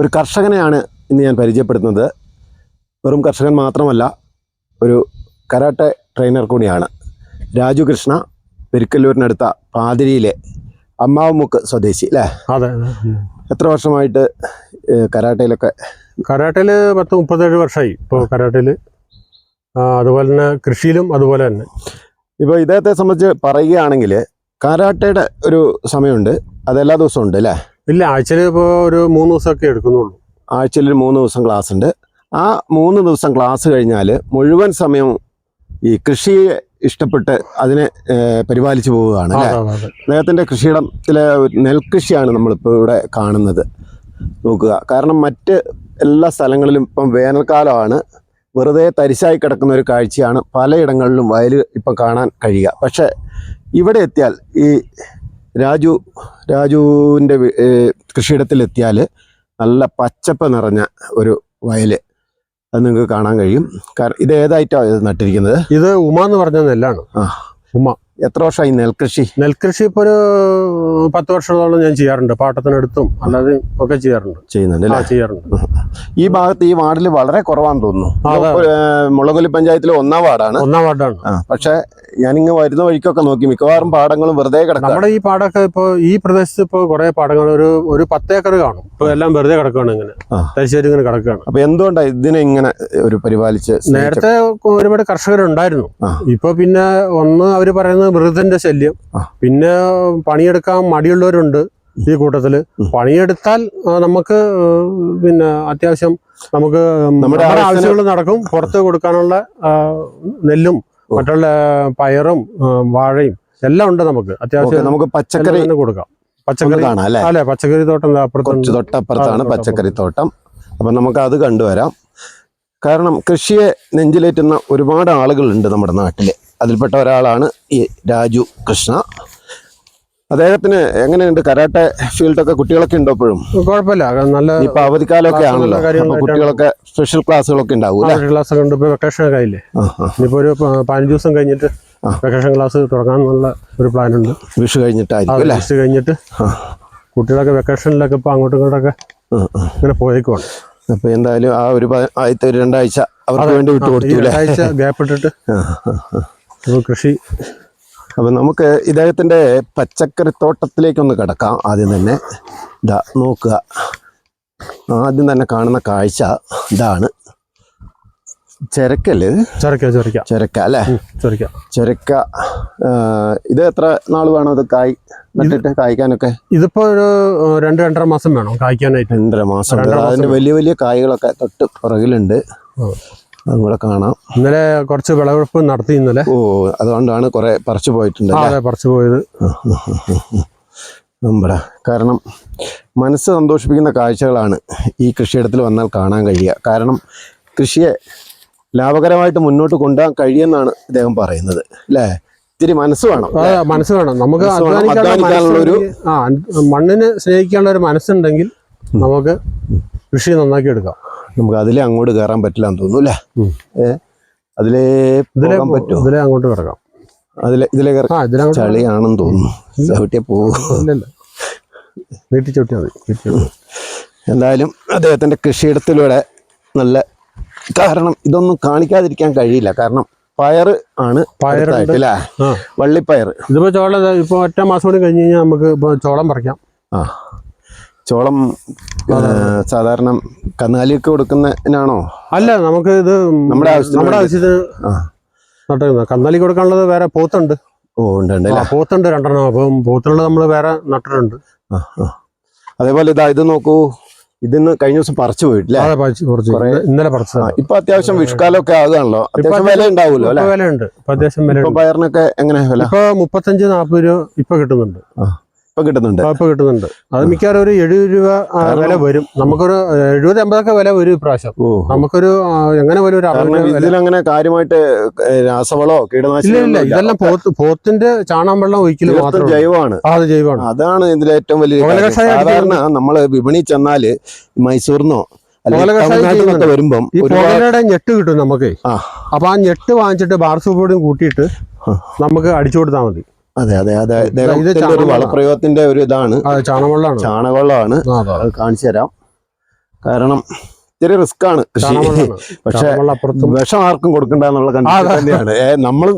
ഒരു കർഷകനെയാണ് ഇന്ന് ഞാൻ പരിചയപ്പെടുത്തുന്നത്. വെറും കർഷകൻ മാത്രമല്ല ഒരു കരാട്ടെ ട്രെയിനർ കൂടിയാണ്. രാജു കൃഷ്ണ പെരിക്കല്ലൂരിനടുത്ത പാതിരിയിലെ അമ്മാവുമുക്ക് സ്വദേശി അല്ലേ? അതെ എത്ര വർഷമായിട്ട് കരാട്ടയിലൊക്കെ? കരാട്ടയിൽ പത്ത് മുപ്പത്തേഴ് വർഷമായി ഇപ്പോൾ കരാട്ടയിൽ അതുപോലെ തന്നെ കൃഷിയിലും അതുപോലെ തന്നെ. ഇപ്പോൾ ഇദ്ദേഹത്തെ സംബന്ധിച്ച് പറയുകയാണെങ്കിൽ കരാട്ടയുടെ ഒരു സമയമുണ്ട്. അത് എല്ലാ ദിവസവും ഉണ്ട് അല്ലേ? ഇല്ല ആഴ്ചയിൽ ഇപ്പോൾ ഒരു മൂന്ന് ദിവസമൊക്കെ എടുക്കുന്നുള്ളൂ. ആഴ്ചയിൽ ഒരു മൂന്ന് ദിവസം ക്ലാസ് ഉണ്ട്. ആ മൂന്ന് ദിവസം ക്ലാസ് കഴിഞ്ഞാൽ മുഴുവൻ സമയം ഈ കൃഷിയെ ഇഷ്ടപ്പെട്ട് അതിനെ പരിപാലിച്ചു പോവുകയാണ് അല്ലേ. അദ്ദേഹത്തിന്റെ കൃഷിയിടത്തിലെ നെൽകൃഷിയാണ് നമ്മളിപ്പോൾ ഇവിടെ കാണുന്നത്. നോക്കുക. കാരണം മറ്റ് എല്ലാ സ്ഥലങ്ങളിലും ഇപ്പം വേനൽക്കാലമാണ്. വെറുതെ തരിശായി കിടക്കുന്ന ഒരു കാഴ്ചയാണ് പലയിടങ്ങളിലും വയൽ ഇപ്പം കാണാൻ കഴിയുക. പക്ഷേ ഇവിടെ എത്തിയാൽ ഈ രാജു രാജുവിന്റെ കൃഷിയിടത്തിലെത്തിയാൽ നല്ല പച്ചപ്പ് നിറഞ്ഞ ഒരു വയൽ അത് നിങ്ങൾക്ക് കാണാൻ കഴിയും. കാരണം ഇത് ഏതായിട്ടാണ് ഇത് നട്ടിരിക്കുന്നത്? ഇത് ഉമ എന്ന് പറഞ്ഞ നെല്ലാണ്. ആ. ഉമ. എത്ര വർഷമായി നെൽകൃഷി? നെൽകൃഷി ഇപ്പോൾ ഒരു പത്ത് വർഷത്തോളം ഞാൻ ചെയ്യാറുണ്ട്. പാട്ടത്തിനടുത്തും അല്ലാതെ ഒക്കെ ചെയ്യാറുണ്ട്. ചെയ്യുന്നുണ്ട് അല്ലേ? ചെയ്യാറുണ്ട്. ഈ ഭാഗത്ത് ഈ വാർഡിൽ വളരെ കുറവാന്ന് തോന്നുന്നു. ആ, മുളകൊല്ലി പഞ്ചായത്തിലെ ഒന്നാം വാർഡാണ്. ഒന്നാം വാർഡാണ്. പക്ഷേ ഞാൻ ഞാനിങ്ങ് വരുന്ന വഴിക്കൊക്കെ നോക്കി മിക്കവാറും പാടങ്ങളും വെറുതെ കിടക്കും. നമ്മുടെ ഈ പാടൊക്കെ ഇപ്പോൾ ഈ പ്രദേശത്ത് ഇപ്പോൾ കുറെ പാടങ്ങൾ ഒരു ഒരു പത്തേക്കർ കാണും. ഇപ്പോൾ എല്ലാം വെറുതെ കിടക്കുകയാണ് ഇങ്ങനെ. തലശ്ശേരി ഇങ്ങനെ കിടക്കുകയാണ്. അപ്പൊ എന്തുകൊണ്ടാണ് ഇതിനെ ഇങ്ങനെ ഒരു പരിപാലിച്ച് നേരത്തെ ഒരുപാട് കർഷകരുണ്ടായിരുന്നു. ഇപ്പൊ പിന്നെ ഒന്ന് അവർ പറയുന്നത് മൃഗത്തിന്റെ ശല്യം. പിന്നെ പണിയെടുക്കാൻ മടിയുള്ളവരുണ്ട് ഈ കൂട്ടത്തിൽ. പണിയെടുത്താൽ നമുക്ക് പിന്നെ അത്യാവശ്യം നമുക്ക് നമ്മുടെ ആവശ്യങ്ങൾ നടക്കും. പുറത്ത് കൊടുക്കാനുള്ള നെല്ലും മറ്റുള്ള പയറും വാഴയും എല്ലാം ഉണ്ട് നമുക്ക്. അത്യാവശ്യം നമുക്ക് പച്ചക്കറി കൊടുക്കാം. പച്ചക്കറി അല്ലെ? പച്ചക്കറി തോട്ടം കുറച്ച് തൊട്ടപ്പുറത്താണ് പച്ചക്കറി തോട്ടം. അപ്പൊ നമുക്ക് അത് കണ്ടുവരാം. കാരണം കൃഷിയെ നെഞ്ചിലേറ്റുന്ന ഒരുപാട് ആളുകളുണ്ട് നമ്മുടെ നാട്ടിൽ. അതിൽപ്പെട്ട ഒരാളാണ് ഈ രാജു കൃഷ്ണ. അദ്ദേഹത്തിന് എങ്ങനെയുണ്ട്? കരാട്ടെ ഫീൽഡൊക്കെ കുട്ടികളൊക്കെ ഉണ്ടോ ഇപ്പോഴും? കുഴപ്പമില്ല. നല്ല ഇപ്പൊ അവധിക്കാലമൊക്കെ ആണല്ലോ. കുട്ടികളൊക്കെ സ്പെഷ്യൽ ക്ലാസ്സുകളൊക്കെ ഉണ്ടാവും ക്ലാസ് ഒക്കെ ഉണ്ട്. ഇപ്പൊ വെക്കേഷൻ ഒക്കെ ആയില്ലേ. ഇനിയിപ്പോ ഒരു പതിനഞ്ച് ദിവസം കഴിഞ്ഞിട്ട് വെക്കേഷൻ ക്ലാസ് തുടങ്ങാന്നുള്ള ഒരു പ്ലാൻ ഉണ്ട്. വിഷു കഴിഞ്ഞിട്ടായിരിക്കും വിഷു കഴിഞ്ഞിട്ട്. കുട്ടികളൊക്കെ വെക്കേഷനിലൊക്കെ ഇപ്പൊ അങ്ങോട്ടും ഇങ്ങോട്ടൊക്കെ. ഇങ്ങനെ പോയേക്കുവാണ്. അപ്പൊ എന്തായാലും ആ ഒരു ആദ്യത്തെ ഒരു രണ്ടാഴ്ച അവർക്ക് വേണ്ടി വിട്ടു കൊടുത്തു ഗ്യാപ്പ് ഇട്ടിട്ട് ആ. കൃഷി. അപ്പം നമുക്ക് ഇദ്ദേഹത്തിന്റെ പച്ചക്കറി തോട്ടത്തിലേക്കൊന്ന് കിടക്കാം ആദ്യം തന്നെ. ഇതാ നോക്കുക. ആദ്യം തന്നെ കാണുന്ന കാഴ്ച ഇതാണ്. ചെരക്കൽ ചൊരക്ക ചൊരക്ക. ചെരക്ക അല്ലേ? ചൊരക്ക. ചെരക്ക ഇത് എത്ര നാൾ വേണം ഇത് കായ് നട്ടിട്ട് കായ്ക്കാനൊക്കെ? ഇതിപ്പോ ഒരു രണ്ട് രണ്ടര മാസം വേണം കായ്ക്കാനായിട്ട്. രണ്ടര മാസം. അതിന്റെ വലിയ വലിയ കായ്കളൊക്കെ തൊട്ട് പുറകിലുണ്ട്. അതും കൂടെ കാണാം. ഇന്നലെ കുറച്ച് വിളവെടുപ്പ് നടത്തി ഇന്നലെ. ഓ അതുകൊണ്ടാണ് കുറെ പറിച്ചു പോയിട്ടുണ്ട് അതെ പറിച്ചു പോയത്. നമ്മുടെ കാരണം മനസ്സ് സന്തോഷിപ്പിക്കുന്ന കാഴ്ചകളാണ് ഈ കൃഷിയിടത്തിൽ വന്നാൽ കാണാൻ കഴിയുക. കാരണം കൃഷിയെ ലാഭകരമായിട്ട് മുന്നോട്ട് കൊണ്ടുപോകാൻ കഴിയുമെന്നാണ് ഇദ്ദേഹം പറയുന്നത് അല്ലേ? ഇത്തിരി മനസ്സ് വേണം മനസ്സ് വേണം. നമുക്ക് ഒരു- മണ്ണിനെ സ്നേഹിക്കാനുള്ള ഒരു മനസ്സുണ്ടെങ്കിൽ നമുക്ക് കൃഷി നന്നാക്കി എടുക്കാം നമുക്ക് അതിലേ അങ്ങോട്ട് കയറാൻ പറ്റില്ല എന്ന് തോന്നുന്നു അല്ലേ? ഏഹ് അതിലേ ഇതിലെ പോകാൻ പറ്റുമോ? ഇതിലെ അങ്ങോട്ട് കിടക്കാം. അതിലെ ഇതിലേ ചളിയാണെന്ന് തോന്നുന്നു. ചവിട്ടിയെ പോകും വീട്ടിൽ ചവിട്ടിയാൽ മതി. എന്തായാലും അദ്ദേഹത്തിന്റെ കൃഷിയിടത്തിലൂടെ നല്ല കാരണം ഇതൊന്നും കാണിക്കാതിരിക്കാൻ കഴിയില്ല. കാരണം പയർ ആണ് ആ. വള്ളിപ്പയർ. ഇതിപ്പോ ചോളം ഇപ്പൊ ഒറ്റ മാസം കൂടി കഴിഞ്ഞ് കഴിഞ്ഞാൽ നമുക്ക് ഇപ്പൊ ചോളം പറിക്കാം. ആ. ചോളം സാധാരണ കന്നാലിയൊക്കെ കൊടുക്കുന്നതിനാണോ? അല്ല നമുക്ക് ഇത് നമ്മുടെ നമ്മുടെ. ആവശ്യത്തിന് ആ. നട്ടുന്നത് കന്നാലി കൊടുക്കാനുള്ളത് വേറെ പോത്തുണ്ട്. ഓ ഉണ്ട് പോത്തുണ്ട് രണ്ടെണ്ണം. അപ്പം പോത്തുള്ളത് നമ്മൾ വേറെ നട്ടിട്ടുണ്ട്. അതേപോലെ ഇതാ ഇത് നോക്കൂ. ഇതിന്ന് കഴിഞ്ഞ ദിവസം പറിച്ചു പോയിട്ടില്ലേ? പറിച്ച് ഇന്നലെ പറിച്ചത്. ആ, ഇപ്പൊ അത്യാവശ്യം വിഷ്കാലമൊക്കെ ആകുകയാണല്ലോ. അത്യാവശ്യം വില ഉണ്ടാവുമല്ലോ വില ഉണ്ട് അത്യാവശ്യം വില പയറിനൊക്കെ എങ്ങനെ വില? ഇപ്പൊ മുപ്പത്തഞ്ച് നാൽപ്പത് രൂപ ഇപ്പൊ കിട്ടുന്നുണ്ട്. ഇപ്പൊ കിട്ടുന്നുണ്ട്. ഇപ്പൊ കിട്ടുന്നുണ്ട്. അത് മിക്കവാറും ഒരു എഴുപത് രൂപ വില വരും. നമുക്കൊരു എഴുപത് എൺപതൊക്കെ വില വരും ഇപ്രാവശ്യം. നമുക്കൊരു എങ്ങനെ വരും ഒരു വില? കാര്യമായിട്ട് രാസവളോ കീടനാശിനോ ഇല്ല ഇതെല്ലാം പോത്ത് പോത്തിന്റെ ചാണകം വെള്ളം ഒഴിക്കലും മാത്രം. ജൈവമാണ്. അത് ജൈവമാണ്. അതാണ് ഇതിലെ ഏറ്റവും വലിയ സാധാരണ നമ്മൾ വിപണി ചെന്നാൽ മൈസൂറിനോ. വരുമ്പം ഞെട്ട് കിട്ടും നമുക്ക്. അപ്പൊ ആ ഞെട്ട് വാങ്ങിച്ചിട്ട് ബാർസൂപ്പോടും കൂട്ടിയിട്ട് നമുക്ക് അടിച്ചു കൊടുത്താൽ മതി. അതെ അതെ അതെ. ഒരു. വളപ്രയോഗത്തിന്റെ ഒരു ഇതാണ്. ചാണകവെള്ളമാണ് ചാണകവെള്ളമാണ് അതെ, കാണിച്ചു തരാം. കാരണം ഇത്തിരി റിസ്ക് ആണ്. കൃഷി. പക്ഷെ വിഷം ആർക്കും കൊടുക്കണ്ട എന്നുള്ള കണ്ടീഷൻ തന്നെയാണ്. നമ്മൾ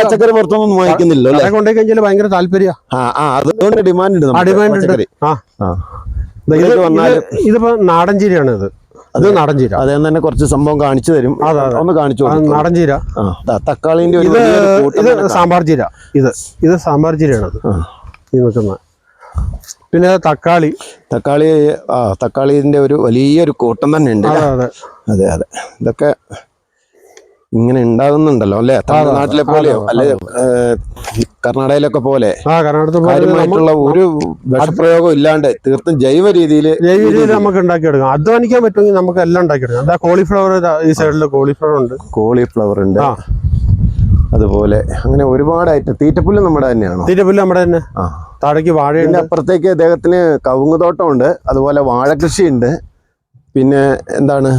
പച്ചക്കറി പുറത്തൊന്നും വാങ്ങിക്കുന്നില്ല കൊണ്ടുപോയി കഴിഞ്ഞാൽ ഭയങ്കര താല്പര്യ. അതുകൊണ്ട് ഡിമാൻഡ് ഉണ്ട് ഡിമാൻഡ് ഉണ്ട്. ഇതിപ്പോ നാടൻ ചീരയാണ് ഇത് ഇത് നാടൻ ചീര അതേ തന്നെ കുറച്ച് സംഭവം കാണിച്ചു തരും. അതെ, അതെ. ഒന്ന് കാണിച്ചു നാടൻ ചീര തക്കാളിന്റെ ഒരു ഇത് ഇത്. സാമ്പാർ ചീര. ഇത് ഇത് സാമ്പാർ ചീരയാണ് ഈ നിൽക്കുന്ന. പിന്നെ തക്കാളി. തക്കാളി ആ തക്കാളിന്റെ ഒരു വലിയൊരു കൂട്ടം തന്നെ ഉണ്ട്. അതെ അതെ. അതെ അതെ. ഇതൊക്കെ ഇങ്ങനെ ഉണ്ടാകുന്നുണ്ടല്ലോ അല്ലെ? തമിഴ്നാട്ടിലെ പോലെയോ അല്ലെ കർണാടകയിലൊക്കെ പോലെ കാര്യമായിട്ടുള്ള ഒരു വിഷപ്രയോഗം ഇല്ലാണ്ട് തീർത്തും ജൈവ രീതിയിൽ ജൈവ രീതിയിൽ നമുക്ക് ഉണ്ടാക്കിയെടുക്കാം. അധ്വാനിക്കാൻ പറ്റുമെങ്കിൽ നമുക്ക് എല്ലാം ഉണ്ടാക്കിയെടുക്കാം. അതാ കോളിഫ്ലവർ ഈ സൈഡിൽ കോളിഫ്ലവർ ഉണ്ട്. കോളിഫ്ലവർ ഉണ്ട്. അതുപോലെ അങ്ങനെ ഒരുപാട് ഐറ്റം തീറ്റപ്പുല്ല് നമ്മുടെ തന്നെയാണോ? തീറ്റപ്പുല്ല് നമ്മുടെ തന്നെ. താഴേക്ക് വാഴ അപ്പുറത്തേക്ക് അദ്ദേഹത്തിന് കവുങ്ങ് തോട്ടമുണ്ട്. അതുപോലെ വാഴ വാഴകൃഷിയുണ്ട്. പിന്നെ എന്താണ്?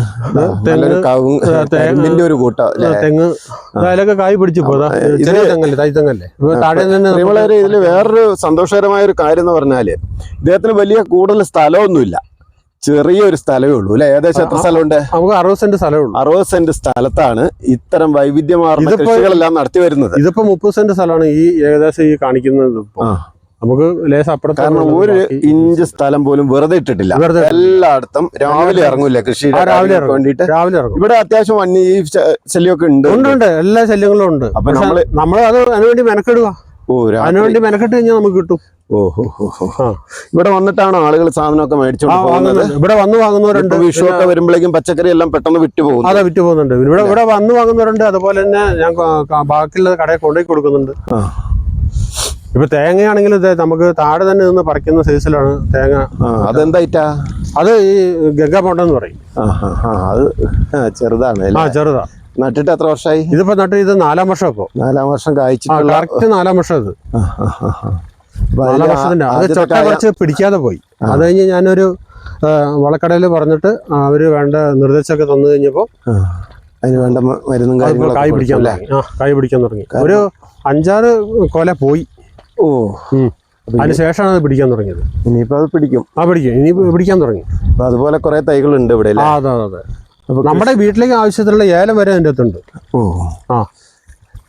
തെങ്ങിന്റെ ഒരു കൂട്ടം അല്ലേ? തെങ്ങ് അതിലൊക്കെ കായ് പിടിച്ചു തെങ്ങല്ലേ തൈ താഴെ ഇതിൽ വേറൊരു സന്തോഷകരമായ ഒരു കാര്യം എന്ന് പറഞ്ഞാൽ ഇദ്ദേഹത്തിന് വലിയ കൂടുതൽ സ്ഥലമൊന്നുമില്ല. ചെറിയൊരു സ്ഥലമേ ഉള്ളൂ അല്ലെ? ഏകദേശം എത്ര സ്ഥലമുണ്ട്? നമുക്ക് അറുപത് സെന്റ് സ്ഥലമേ ഉള്ളൂ. അറുപത് സെന്റ് സ്ഥലത്താണ് ഇത്തരം വൈവിധ്യമാർന്ന കൃഷികളെല്ലാം നടത്തി വരുന്നത്. ഇതിപ്പോ മുപ്പത് സെന്റ് സ്ഥലമാണ് ഈ ഏകദേശം ഈ കാണിക്കുന്നത്. നമുക്ക് കാരണം ഒരു ഇഞ്ച് സ്ഥലം പോലും വെറുതെ ഇട്ടിട്ടില്ല. എല്ലായിടത്തും രാവിലെ ഇറങ്ങൂല കൃഷി രാവിലെ വേണ്ടിട്ട് രാവിലെ ഇറങ്ങും. ഇവിടെ അത്യാവശ്യം വന്യ ഈ ശ- ശല്യമൊക്കെ ഉണ്ട്. ഉണ്ട് ഉണ്ട്. എല്ലാ ശല്യങ്ങളും ഉണ്ട്. അപ്പൊ നമ്മൾ നമ്മൾ അത് അതിനുവേണ്ടി മെനക്കെടുക. ഓ അതിനുവേണ്ടി മെനക്കെട്ട് കഴിഞ്ഞാൽ നമുക്ക് കിട്ടും. ഓ ഹോ, ഹോ, ഹോ. ആ. ഇവിടെ വന്നിട്ടാണ് ആളുകൾ സാധനമൊക്കെ മേടിച്ചു മേടിച്ചോണ്ട് പോകുന്നത്. ഇവിടെ വന്ന് വാങ്ങുന്നവരുണ്ട്. വിഷു ഒക്കെ വരുമ്പോഴേക്കും പച്ചക്കറി എല്ലാം പെട്ടെന്ന് വിറ്റു പോകും അതെ വിറ്റ് പോകുന്നുണ്ട്. ഇവിടെ ഇവിടെ വന്ന് വാങ്ങുന്നവരുണ്ട്. അതുപോലെ തന്നെ ഞാൻ ബാക്കിയുള്ള കടയിൽ കൊണ്ടുപോയി കൊടുക്കുന്നുണ്ട്. ഇപ്പൊ തേങ്ങയാണെങ്കിൽ നമുക്ക് താഴെ തന്നെ നിന്ന് പറിക്കുന്ന സൈസിലാണ് തേങ്ങ അതെന്തായിട്ടാ അത് ഈ ഗംഗാപോണ്ടെന്ന് പറയും. ആ, ആ, ആ, അത് ചെറുതാണ് ആ ചെറുതാ. നട്ടിട്ട് എത്ര വർഷമായി ഇതിപ്പോ നട്ട് ഇത് നാലാം വർഷം ഇപ്പോ നാലാം വർഷം ആ കായ്ച്ചിട്ടുള്ള കറക്റ്റ് നാലാം വർഷം ഇത്. നാലാം വർഷത്തിന്റെ അത് ചൊട്ട കുറച്ച് പിടിക്കാതെ പോയി. അത് കഴിഞ്ഞ് ഞാനൊരു വളക്കടയിൽ പറഞ്ഞിട്ട് അവർ വേണ്ട നിർദ്ദേശമൊക്കെ തന്നു കഴിഞ്ഞപ്പോ അതിന് വേണ്ട മരുന്നും കാര്യങ്ങളും കായ് പിടിക്കാൻ തുടങ്ങി. കായ് പിടിക്കാൻ തുടങ്ങി. ഒരു അഞ്ചാറ് കൊല പോയി. ഓ. ഉം. അതിന് ശേഷമാണ് അത് പിടിക്കാൻ തുടങ്ങിയത്. ഇനിയിപ്പോ അത് പിടിക്കും. ആ പിടിക്കും. ഇനി പിടിക്കാൻ തുടങ്ങി. അപ്പൊ അതുപോലെ കുറെ തൈകളുണ്ട് ഇവിടെ ആ അതെ അതെ അപ്പോൾ നമ്മുടെ വീട്ടിലേക്ക് ആവശ്യത്തിലുള്ള ഏലം വരെ അതിന്റെ അകത്തുണ്ട്. ഓ. ആ.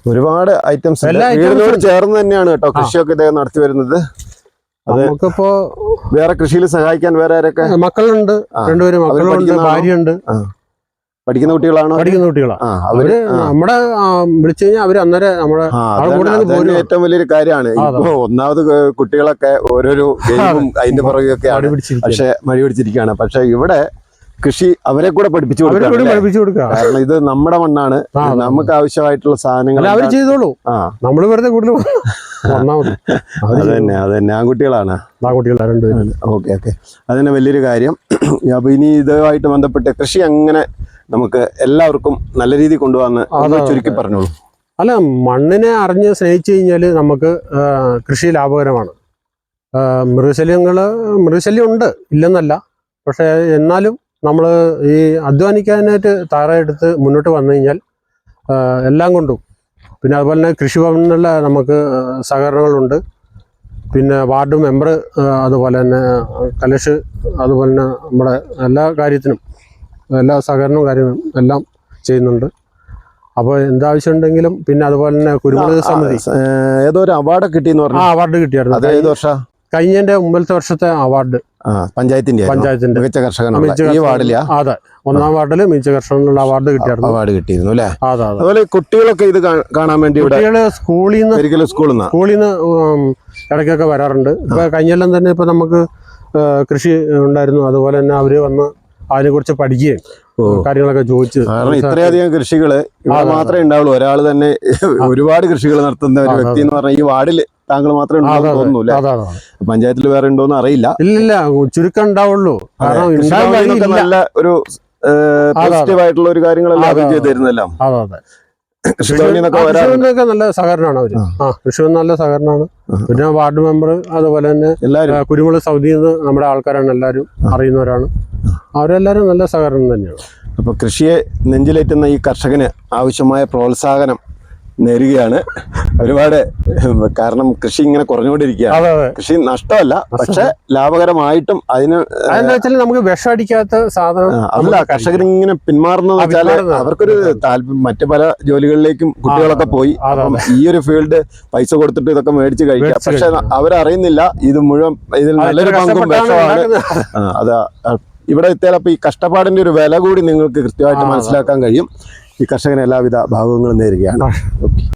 ഒരുപാട് ഐറ്റംസ് വീടിനോട് ചേർന്ന് തന്നെയാണ് കേട്ടോ കൃഷിയൊക്കെ ഇദ്ദേഹം നടത്തി വരുന്നത്. നമുക്കിപ്പോ വേറെ കൃഷിയിൽ സഹായിക്കാൻ വേറെ ആരൊക്കെ? മക്കളുണ്ട്. രണ്ടുപേരും മക്കളുണ്ട് ഭാര്യ ഭാര്യയുണ്ട്. പഠിക്കുന്ന കുട്ടികളാണോ? പഠിക്കുന്ന കുട്ടികളാണ് അവർ നമ്മുടെ വിളിച്ചു കഴിഞ്ഞാൽ അവർ അന്നേരം നമ്മുടെ. ഏറ്റവും വലിയൊരു കാര്യമാണ്. ഇപ്പൊ ഒന്നാമത് കുട്ടികളൊക്കെ ഓരോരോ ഗെയിമും അതിന്റെ പുറകെയൊക്കെ പക്ഷെ മഴ പിടിച്ചിരിക്കുകയാണ് പക്ഷെ ഇവിടെ കൃഷി അവരെ കൂടെ പഠിപ്പിച്ചു കൊടുക്കുക കാരണം ഇത് നമ്മുടെ മണ്ണാണ്. നമുക്ക് ആവശ്യമായിട്ടുള്ള സാധനങ്ങൾ അവർ ചെയ്തോളൂ. നമ്മൾ വെറുതെ കൂടുതൽ അത് തന്നെ അത് തന്നെ. ആൺകുട്ടികളാണ്. ആ കുട്ടികളാ രണ്ടുപേരും ഓക്കെ ഓക്കെ. അത് തന്നെ വലിയൊരു കാര്യം. അപ്പൊ ഇനി ഇതുമായിട്ട് ബന്ധപ്പെട്ട് കൃഷി അങ്ങനെ നമുക്ക് എല്ലാവർക്കും നല്ല രീതിയിൽ കൊണ്ടുപോകാന്ന് ചുരുക്കി പറഞ്ഞോളൂ. അല്ല മണ്ണിനെ അറിഞ്ഞ് സ്നേഹിച്ചു കഴിഞ്ഞാൽ നമുക്ക് കൃഷി ലാഭകരമാണ്. മൃഗശല്യങ്ങൾ മൃഗശല്യം ഉണ്ട് ഇല്ലെന്നല്ല. പക്ഷേ എന്നാലും നമ്മൾ ഈ അധ്വാനിക്കാനായിട്ട് തയ്യാറെടുത്ത് മുന്നോട്ട് വന്നു കഴിഞ്ഞാൽ എല്ലാം കൊണ്ടും. പിന്നെ അതുപോലെ തന്നെ കൃഷിഭവനിലുള്ള നമുക്ക് സഹകരണങ്ങളുണ്ട്. പിന്നെ വാർഡ് മെമ്പർ അതുപോലെ തന്നെ കലശ് അതുപോലെ തന്നെ നമ്മുടെ എല്ലാ കാര്യത്തിനും എല്ലാ സഹകരണവും കാര്യങ്ങളും എല്ലാം ചെയ്യുന്നുണ്ട്. അപ്പോൾ എന്താവശ്യമുണ്ടെങ്കിലും പിന്നെ അതുപോലെ തന്നെ കുരുമുളക് സമിതി. ഏതോ ഒരു അവാർഡ് കിട്ടിയെന്ന് പറഞ്ഞു. ആ അവാർഡ് കിട്ടിയായിരുന്നു. അത് ഏത് വർഷ? കഴിഞ്ഞതിന്റെ മുമ്പിലത്തെ വർഷത്തെ അവാർഡ്. പഞ്ചായത്തിന്റെ പഞ്ചായത്തിന്റെ. മികച്ച കർഷകൻ ഈ വാർഡിലാ? അതെ. ഒന്നാം വാർഡിൽ മികച്ച കർഷകനുള്ള അവാർഡ് കിട്ടിയായിരുന്നു. അവാർഡ് കിട്ടിയിരുന്നു അല്ലേ? അതെ അതുപോലെ കുട്ടികളൊക്കെ ഇത് കാണാൻ വേണ്ടി കുട്ടികൾ സ്കൂളിൽ നിന്ന് സ്കൂളിൽ നിന്ന്. സ്കൂളിൽ നിന്ന് ഇടയ്ക്കൊക്കെ വരാറുണ്ട്. ഇപ്പൊ കഴിഞ്ഞെല്ലാം തന്നെ ഇപ്പൊ നമുക്ക് കൃഷി ഉണ്ടായിരുന്നു. അതുപോലെ തന്നെ അവർ വന്ന് അതിനെക്കുറിച്ച് പഠിക്കുകയും കാര്യങ്ങളൊക്കെ ചോദിച്ചു കാരണം ഇത്രയധികം കൃഷികൾ ഇവിടെ മാത്രമേ ഉണ്ടാവുള്ളൂ. ഒരാൾ തന്നെ ഒരുപാട് കൃഷികൾ നടത്തുന്ന ഒരു വ്യക്തി എന്ന് പറഞ്ഞാൽ ഈ വാർഡിൽ താങ്കൾ മാത്രമേ ഉണ്ടാവുള്ളൂ പഞ്ചായത്തിൽ വേറെ ഉണ്ടോന്ന് അറിയില്ല. ഇല്ലില്ല ചുരുക്കം ഉണ്ടാവുള്ളൂ. കാരണം നല്ല ഒരു പോസിറ്റീവ് ആയിട്ടുള്ള ഒരു കാര്യങ്ങളെല്ലാം അവർ അതെ, കൃഷിഭവനൊക്കെ നല്ല സഹകരണമാണ് അവർ. ആ. കൃഷിഭവൻ നല്ല സഹകരണമാണ്. പിന്നെ വാർഡ് മെമ്പർ അതുപോലെ തന്നെ കുരുമുളക് സൗദിയിൽ നിന്ന് നമ്മുടെ ആൾക്കാരാണ് എല്ലാരും അറിയുന്നവരാണ്. അവരെല്ലാവരും നല്ല സഹകരണം തന്നെയാണ്. അപ്പൊ കൃഷിയെ നെഞ്ചിലേറ്റുന്ന ഈ കർഷകന് ആവശ്യമായ പ്രോത്സാഹനം നേരുകയാണ്. ഒരുപാട് കാരണം കൃഷി ഇങ്ങനെ കുറഞ്ഞുകൊണ്ടിരിക്കുകയാണ്. കൃഷി നഷ്ടമല്ല പക്ഷെ ലാഭകരമായിട്ടും അതിന് വെച്ചാൽ നമുക്ക് വിഷം അടിക്കാത്ത സാധനം അല്ല കർഷകർ ഇങ്ങനെ പിന്മാറുന്നത് വെച്ചാൽ അവർക്കൊരു താല്പര്യം മറ്റു പല ജോലികളിലേക്കും കുട്ടികളൊക്കെ പോയി. ഈ ഒരു ഫീൽഡ് പൈസ കൊടുത്തിട്ട് ഇതൊക്കെ മേടിച്ച് മേടിച്ച് പക്ഷെ അവരറിയുന്നില്ല ഇത് മുഴുവൻ ഇതിൽ നല്ലൊരു പങ്കും വിഷമാണ്. അതാ ഇവിടെ എത്തിയാൽ അപ്പൊ ഈ കഷ്ടപ്പാടിന്റെ ഒരു വില കൂടി നിങ്ങൾക്ക് കൃത്യമായിട്ട് മനസ്സിലാക്കാൻ കഴിയും. ഈ കർഷകന് എല്ലാവിധ ഭാഗങ്ങളും നേരുകയാണ്. ഓക്കെ